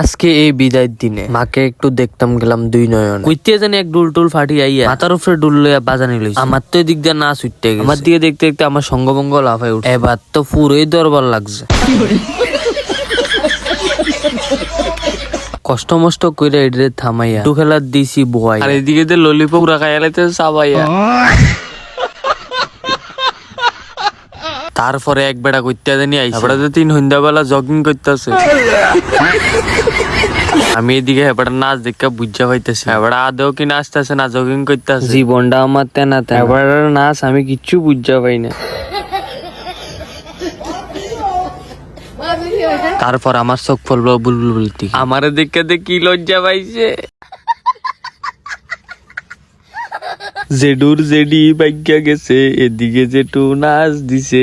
আজকে এই বিদায়ের দিনে। মাকে একটু দেখতাম গেলাম দুই নয়ন। কইতে জানি এক ডুল টুল ফাটি আইয়া মাথার উপরে ডুল লইয়া বাজানি লইছে। আমার তো এদিক দিয়ে না ছুটতে গেছে। আমার দিকে দেখতে দেখতে আমার সঙ্গভঙ্গ লাফাই উঠে এবার তো পুরোই দরবার লাগছে। কষ্ট মষ্ট কইরা এডরে থামাইয়া। দু খেলার দিছি বয় আর এদিকে ললিপপ খাইয়ালাইতে সাবাইয়া তারপরে এক বেড়া করতে জানি আইসা এবারে তো তিন সন্ধ্যাবেলা জগিং করতেছে। আমি এদিকে হেবাটা নাচ দেখে বুঝা পাইতেছি। হেবাটা আদেও কি নাচতেছে না জগিং করতেছে? জীবনটা আমার তেনা এবার নাচ আমি কিচ্ছু বুঝা পাই না। তারপর আমার চোখ ফলবো বুলবুল বলতে আমার দেখে দেখি লজ্জা পাইছে। জেডুর জেডি বাইকা গেছে এদিকে জেটু নাচ দিছে।